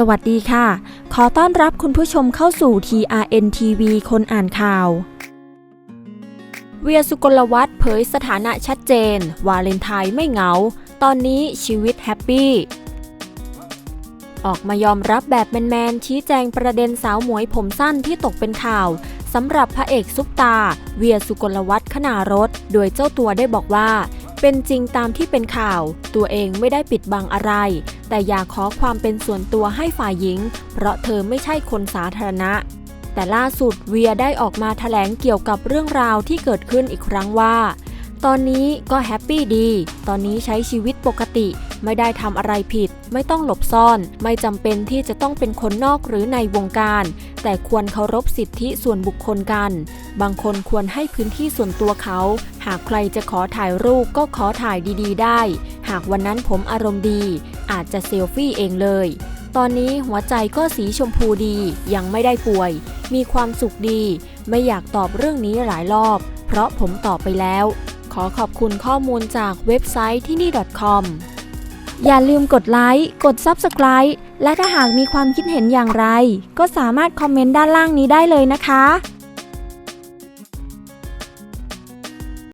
สวัสดีค่ะ ขอต้อนรับคุณผู้ชมเข้าสู่ TRN TV คนอ่านข่าว เวียสุกลวัฒน์เผยสถานะชัดเจน วาเลนไทน์ไม่เหงา ตอนนี้ชีวิตแฮปปี้ ออกมายอมรับแบบแมนๆ ชี้แจงประเด็นสาวหมวยผมสั้นที่ตกเป็นข่าวสำหรับพระเอกซุปตา เวียสุกลวัฒน์ขนารถ โดยเจ้าตัวได้บอกว่า เป็นจริงตามที่เป็นข่าว ตัวเองไม่ได้ปิดบังอะไร แต่อยากขอความเป็นส่วนตัวให้ฝ่ายหญิง เพราะเธอไม่ใช่คนสาธารณะ แต่ล่าสุดเวียได้ออกมาแถลงเกี่ยวกับเรื่องราวที่เกิดขึ้นอีกครั้งว่า ตอนนี้ก็แฮปปี้ดี ตอนนี้ใช้ชีวิตปกติ ไม่ได้ทำอะไรผิด ไม่ต้องหลบซ่อน ไม่จำเป็นที่จะต้องเป็นคนนอกหรือในวงการ แต่ควรเคารพสิทธิส่วนบุคคลกัน บางคนควรให้พื้นที่ส่วนตัวเขา หากใครจะขอถ่ายรูปก็ขอถ่ายดี ๆ ได้ หากวันนั้นผมอารมณ์ดี อาจจะเซลฟี่เองเลย ตอนนี้หัวใจก็สีชมพูดียังไม่ได้ป่วย มีความสุขดี ไม่อยากตอบเรื่องนี้หลายรอบ เพราะผมตอบไปแล้ว ขอขอบคุณข้อมูลจากเว็บไซต์ที่นี่ .com อย่าลืมกดไลค์ กด Subscribe และถ้าหากมีความคิดเห็นอย่างไร ก็สามารถคอมเมนต์ด้านล่างนี้ได้เลยนะคะ